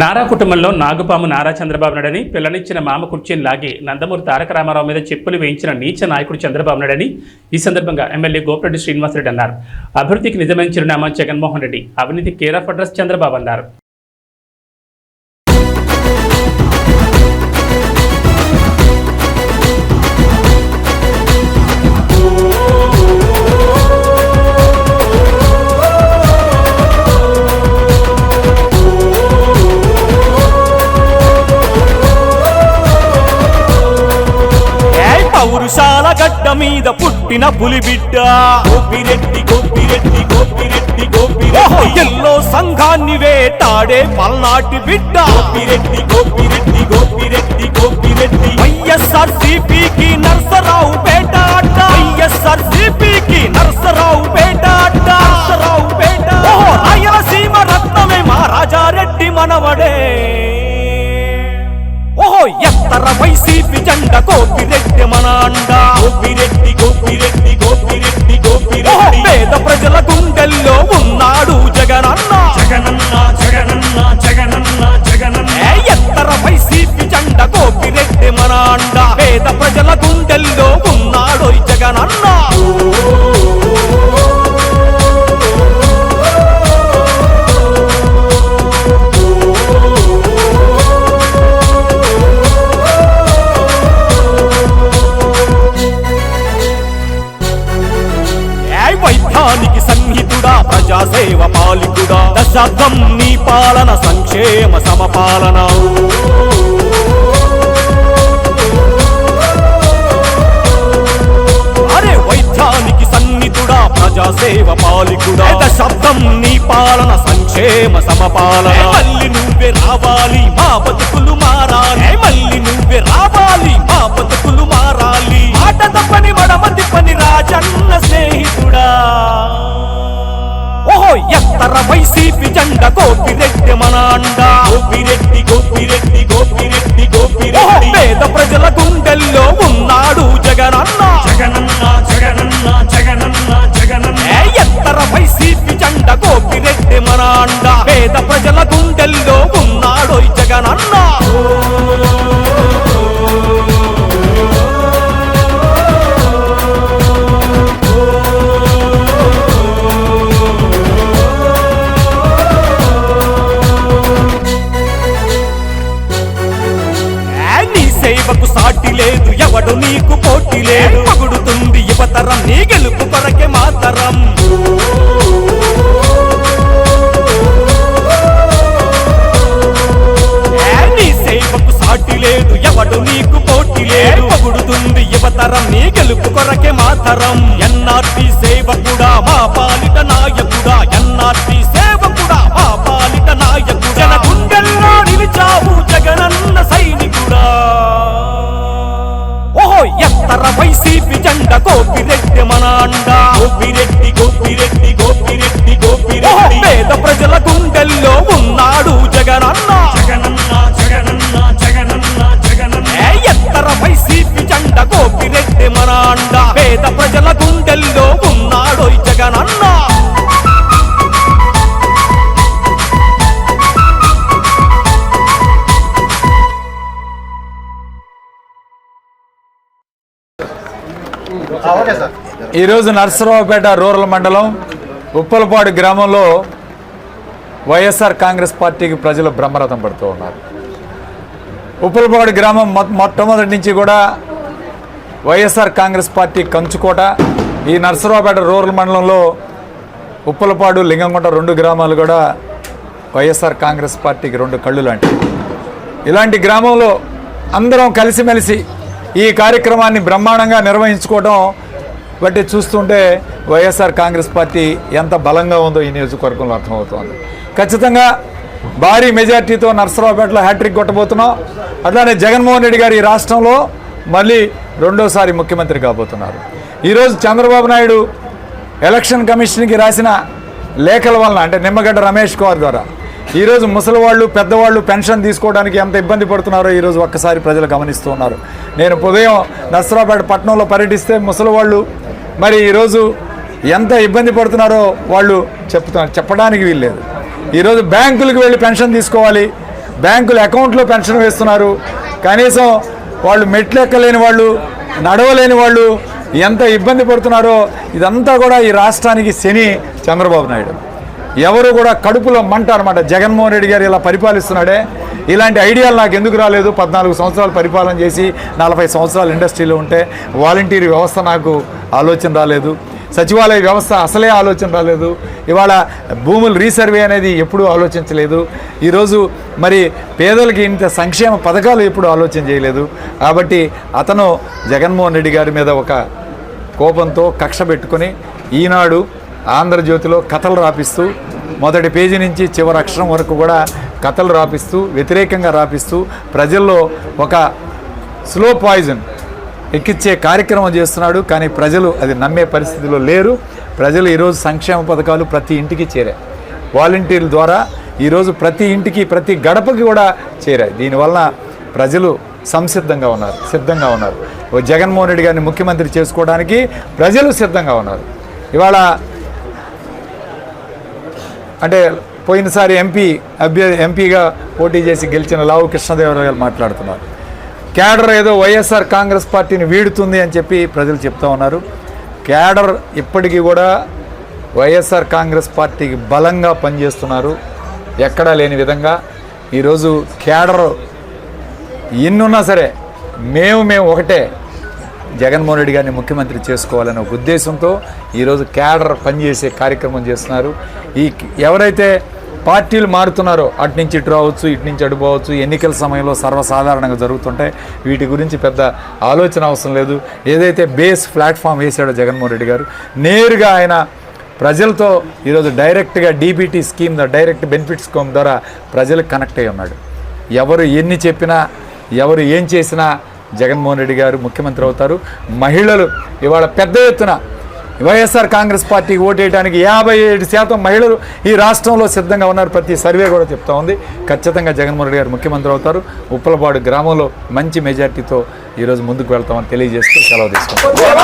నారా కుటుంబంలో నాగుపాము నారా చంద్రబాబు నాయుడని పిల్లనిచ్చిన మామ కుర్చీని లాగి నందమూరి తారక రామారావు మీద చెప్పులు వేయించిన నీచ నాయకుడు చంద్రబాబు నాయుడని ఈ సందర్భంగా ఎమ్మెల్యే గోపిరెడ్డి శ్రీనివాసరెడ్డి అన్నారు. అభివృద్ధికి నిజమైన చిరునామా జగన్మోహన్ రెడ్డి అవినీతి కేర్ ఆఫ్ అడ్రస్ చంద్రబాబు అన్నారు. మీద పుట్టిన పులి బిడ్డ గోపిరెడ్డి గోపిరెడ్డి గోపిరెడ్డి. గోపిరెడ్డి ఎల్లో సంఘాన్ని వేటాడే పల్నాటి బిడ్డ. గోపిరెడ్డి గోపిరెడ్డి గోపిరెడ్డి గోపిరెడ్డి. వైఎస్ఆర్ సిపికి నర్సరావు పేట అడ్డ. వైఎస్ఆర్ సిపికి నర్సరావు పేట అడ్డ. నర్సరావు పేట ఓహో రాయలసీమ రత్నమే మా రాజారెడ్డి మనవడే. ఓహో ఎత్తర వైసీపీ జెండ గోపిరెడ్డి మన అండ. గోపిరెడ్డి ప్రజల గుండెల్లో ఉన్నాడు జగనన్న. జగనన్న జగనన్న జగనన్న జగనన్న. ఎత్తర వైసీపీ జెండ గోపిరెడ్డి మన అండ పేద ప్రజల గుండెల్లో ఉన్నాడు జగనన్న. ఏయ్ వైద్యానికి సన్నిహితుడా ప్రజాసేవ పాలికుడా. దశాబ్దం నీ పాలన సంక్షేమ సమపాలన. అరే వైద్యానికి సన్నిహితుడా ప్రజాసేవ పాలికుడా. దశాబ్దం నీ పాలన సంక్షేమ సమపాలన. మళ్ళీ నువ్వే రావాలి మా బతుకులు మారాలి. మళ్ళీ నువ్వే రావాలి మా బతుకులు మారాలి. మాట తప్పని మడమ తిప్పని ఎత్తర వైసీపీ జెండ గోపిరెడ్డి మన అండ గోపిరెడ్డి గోపిరెడ్డి గోపిరెడ్డి. గోపిరెడ్డి పేద ప్రజల గుండెల్లో ఉన్నాడు జగనన్న. జగనన్న జగనన్న జగనన్న జగనన్న. ఎత్తర వైసీపీ జెండ గోపిరెడ్డి మన అండ పేద ప్రజల గుండెల్లో ఉన్నాడు జగనన్న. నీకు పోటీ లేదు. పగుడుతుంది యువతరం నీ గెలుపు కొరకే మాతరం. ఏ నీ సేవకు సాటి లేదు. ఎవడు నీకు పోటీ లేదు. పగుడుతుంది యువతరం నీ గెలుపు కొరకే మాతరం. ఎన్ఆర్టీ సేవకుడా మా పాలిట నాయకుడా వైసీపీ జెండ గోపిరెడ్డి మన అండ గోపిరెడ్డి గోపిరెడ్డి గోపిరెడ్డి. గోపిరెడ్డి పేద ప్రజల గుండెల్లో ఉన్నాడు జగనన్న జగనన్న. ఈరోజు నర్సరావుపేట రూరల్ మండలం ఉప్పలపాడు గ్రామంలో వైఎస్ఆర్ కాంగ్రెస్ పార్టీకి ప్రజలు బ్రహ్మరథం పడుతూ ఉన్నారు. ఉప్పలపాడు గ్రామం మొ- మొట్టమొదటి నుంచి కూడా వైఎస్ఆర్ కాంగ్రెస్ పార్టీ కంచుకోట ఈ నర్సరావుపేట రూరల్ మండలంలో ఉప్పలపాడు లింగంకొండ రెండు గ్రామాలు కూడా వైఎస్ఆర్ కాంగ్రెస్ పార్టీకి రెండు కళ్ళు లాంటివి. ఇలాంటి గ్రామంలో అందరం కలిసిమెలిసి ఈ కార్యక్రమాన్ని బ్రహ్మాండంగా నిర్వహించుకోవడం బట్టి చూస్తుంటే వైఎస్ఆర్ కాంగ్రెస్ పార్టీ ఎంత బలంగా ఉందో ఈ నియోజకవర్గంలో అర్థమవుతోంది. ఖచ్చితంగా భారీ మెజార్టీతో నర్సరావుపేటలో హ్యాట్రిక్ కొట్టబోతున్నాం. అట్లానే జగన్మోహన్ రెడ్డి గారు ఈ రాష్ట్రంలో మళ్ళీ రెండోసారి ముఖ్యమంత్రి కాబోతున్నారు. ఈరోజు చంద్రబాబు నాయుడు ఎలక్షన్ కమిషన్కి రాసిన లేఖల వలన అంటే నిమ్మగడ్డ రమేష్ కుమార్ ద్వారా ఈరోజు ముసలివాళ్ళు పెద్దవాళ్ళు పెన్షన్ తీసుకోవడానికి ఎంత ఇబ్బంది పడుతున్నారో ఈరోజు ఒక్కసారి ప్రజలు గమనిస్తూ ఉన్నారు. నేను ఉదయం దసరాపేట పట్టణంలో పర్యటిస్తే ముసలివాళ్ళు మరి ఈరోజు ఎంత ఇబ్బంది పడుతున్నారో వాళ్ళు చెప్తున్నారు చెప్పడానికి వీల్లేదు. ఈరోజు బ్యాంకులకు వెళ్ళి పెన్షన్ తీసుకోవాలి. బ్యాంకుల అకౌంట్లో పెన్షన్ వేస్తున్నారు. కనీసం వాళ్ళు మెట్లు ఎక్కలేని వాళ్ళు నడవలేని వాళ్ళు ఎంత ఇబ్బంది పడుతున్నారో ఇదంతా కూడా ఈ రాష్ట్రానికి శని చంద్రబాబు నాయుడు. ఎవరు కూడా కడుపులో మంట అనమాట జగన్మోహన్ రెడ్డి గారు ఇలా పరిపాలిస్తున్నాడే. ఇలాంటి ఐడియాలు నాకు ఎందుకు రాలేదు? పద్నాలుగు సంవత్సరాలు పరిపాలన చేసి నలభై సంవత్సరాలు ఇండస్ట్రీలో ఉంటే వాలంటీర్ వ్యవస్థ నాకు ఆలోచన రాలేదు. సచివాలయ వ్యవస్థ అసలే ఆలోచన రాలేదు. ఇవాళ భూములు రీసర్వే అనేది ఎప్పుడూ ఆలోచించలేదు. ఈరోజు మరి పేదలకి ఇంత సంక్షేమ పథకాలు ఎప్పుడు ఆలోచన చేయలేదు. కాబట్టి అతను జగన్మోహన్ రెడ్డి గారి మీద ఒక కోపంతో కక్ష పెట్టుకొని ఈనాడు ఆంధ్రజ్యోతిలో కథలు రాపిస్తూ మొదటి పేజీ నుంచి చివరి అక్షరం వరకు కూడా కథలు రాపిస్తూ వ్యతిరేకంగా రాపిస్తూ ప్రజల్లో ఒక స్లో పాయిజన్ ఎక్కిచ్చే కార్యక్రమం చేస్తున్నాడు. కానీ ప్రజలు అది నమ్మే పరిస్థితిలో లేరు. ప్రజలు ఈరోజు సంక్షేమ పథకాలు ప్రతి ఇంటికి చేరాయి. వాలంటీర్ల ద్వారా ఈరోజు ప్రతి ఇంటికి ప్రతి గడపకి కూడా చేరాయి. దీనివలన ప్రజలు సంసిద్ధంగా ఉన్నారు సిద్ధంగా ఉన్నారు. ఓ జగన్మోహన్ రెడ్డి గారిని ముఖ్యమంత్రి చేసుకోవడానికి ప్రజలు సిద్ధంగా ఉన్నారు. ఇవాళ అంటే పోయినసారి ఎంపీ అభ్యర్థి ఎంపీగా పోటీ చేసి గెలిచిన లావు కృష్ణదేవరావు గారు మాట్లాడుతున్నారు. క్యాడర్ ఏదో వైఎస్ఆర్ కాంగ్రెస్ పార్టీని వీడుతుంది అని చెప్పి ప్రజలు చెప్తా ఉన్నారు. క్యాడర్ ఇప్పటికీ కూడా వైఎస్ఆర్ కాంగ్రెస్ పార్టీకి బలంగా పనిచేస్తున్నారు. ఎక్కడా లేని విధంగా ఈరోజు క్యాడర్ ఎన్నున్నా సరే మేము మేము ఒకటే. జగన్మోహన్ రెడ్డి గారిని ముఖ్యమంత్రి చేసుకోవాలనే ఒక ఉద్దేశంతో ఈరోజు క్యాడర్ పనిచేసే కార్యక్రమం చేస్తున్నారు. ఈ ఎవరైతే పార్టీలు మారుతున్నారో అటు నుంచి ఇటు రావచ్చు ఇటు నుంచి అటు పోవచ్చు ఎన్నికల సమయంలో సర్వసాధారణంగా జరుగుతుంటాయి. వీటి గురించి పెద్ద ఆలోచన అవసరం లేదు. ఏదైతే బేస్ ప్లాట్ఫామ్ వేశాడో జగన్మోహన్ రెడ్డి గారు నేరుగా ఆయన ప్రజలతో ఈరోజు డైరెక్ట్గా DBT scheme direct benefit scheme ద్వారా ప్రజలకు కనెక్ట్ అయి ఉన్నాడు. ఎవరు ఎన్ని చెప్పినా ఎవరు ఏం చేసినా జగన్మోహన్ రెడ్డి గారు ముఖ్యమంత్రి అవుతారు. మహిళలు ఇవాళ పెద్ద ఎత్తున వైఎస్ఆర్ కాంగ్రెస్ పార్టీకి ఓటేయడానికి యాభై ఏడు శాతం మహిళలు ఈ రాష్ట్రంలో సిద్ధంగా ఉన్నారు. ప్రతి సర్వే కూడా చెప్తా ఉంది. ఖచ్చితంగా జగన్మోహన్ రెడ్డి గారు ముఖ్యమంత్రి అవుతారు. ఉప్పలపాడు గ్రామంలో మంచి మెజార్టీతో ఈరోజు ముందుకు వెళ్తామని తెలియజేస్తూ సెలవు తీసుకుంటాం.